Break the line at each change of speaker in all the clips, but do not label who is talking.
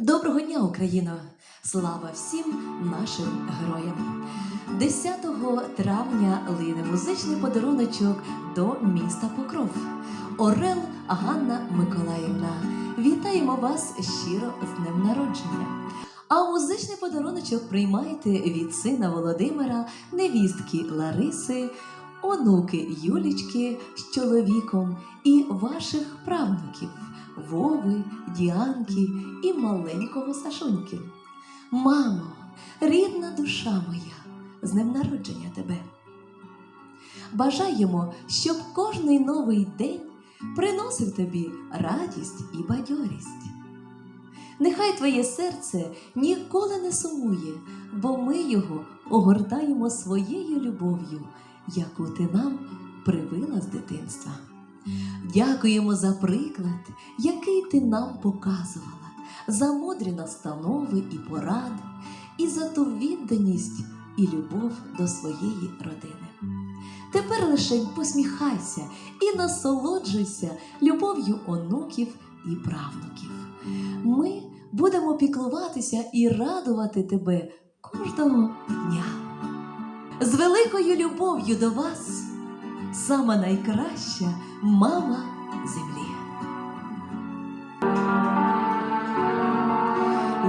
Доброго дня, Україно! Слава всім нашим героям! 10 травня лине музичний подаруночок до міста Покров. Орел Ганна Миколаївна. Вітаємо вас щиро з днем народження. А музичний подаруночок приймайте від сина Володимира, невістки Лариси, онуки Юлічки з чоловіком і ваших правнуків Вови, Діанки і маленького Сашуньки. Мамо, рідна душа моя, з днем народження тебе. Бажаємо, щоб кожний новий день приносив тобі радість і бадьорість. Нехай твоє серце ніколи не сумує, бо ми його огортаємо своєю любов'ю, яку ти нам привила з дитинства. Дякуємо за приклад, який ти нам показувала, за мудрі настанови і поради, і за ту відданість і любов до своєї родини. Тепер лише посміхайся і насолоджуйся любов'ю онуків і правнуків. Ми будемо піклуватися і радувати тебе кожного дня. З великою любов'ю до вас, сама найкраща мама землі.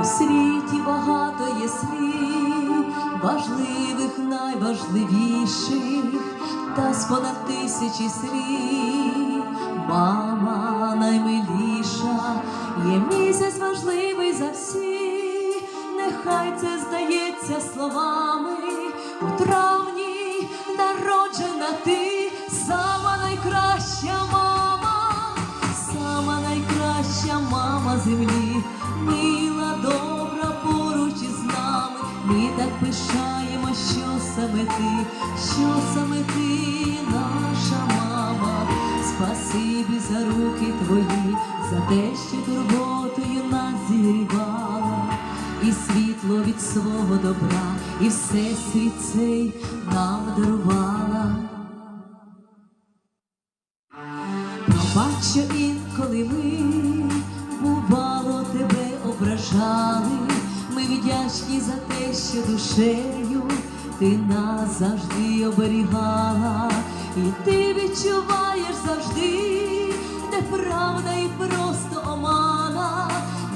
У світі багато є слів, важливих, найважливіших, та з понад тисячі слів. Мама наймиліша, є місяць важливий за всіх, нехай це здається словами. У травні народжена ти, сама найкраща мама, сама найкраща мама землі, мила, добра поруч із нами. Ми так пишаємо, що саме ти, що саме ти, наша мама. Спасибі за руки твої, за те, що турботою свого добра, і все світ цей нам дарувала. Пробач, що інколи ми бувало тебе ображали. Ми вдячні за те, що душею ти нас завжди оберігала, і ти відчуваєш завжди, де правда і просто омана.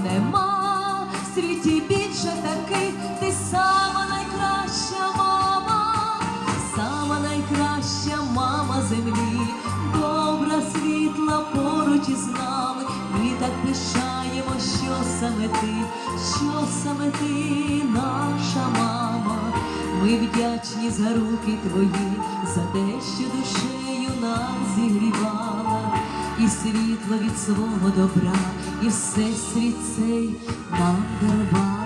Нема в світі більше таких, що саме ти, що саме ти, наша мама. Ми вдячні за руки твої, за те, що душею нас зігрівала, і світло від свого добра, і все світ цей нам дарувала.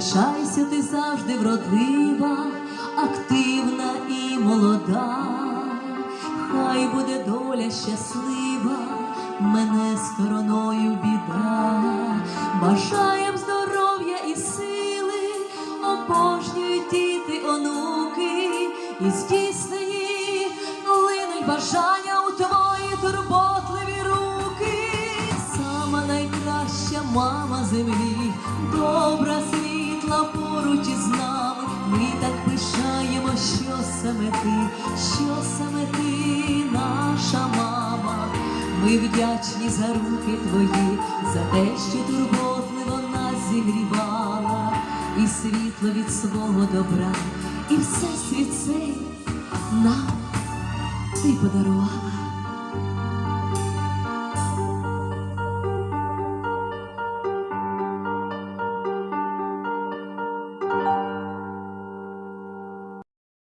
Залишайся ти завжди вродлива, активна і молода, хай буде доля щаслива, мене стороною біда, бажаєм здоров'я і сили, обожнюють діти, онуки, і здійснені линуть бажання ти, що саме ти, наша мама. Ми вдячні за руки твої, за те, що турботливо нас зігрівала, і світло від свого добра, і все світ цей нам ти подарувала.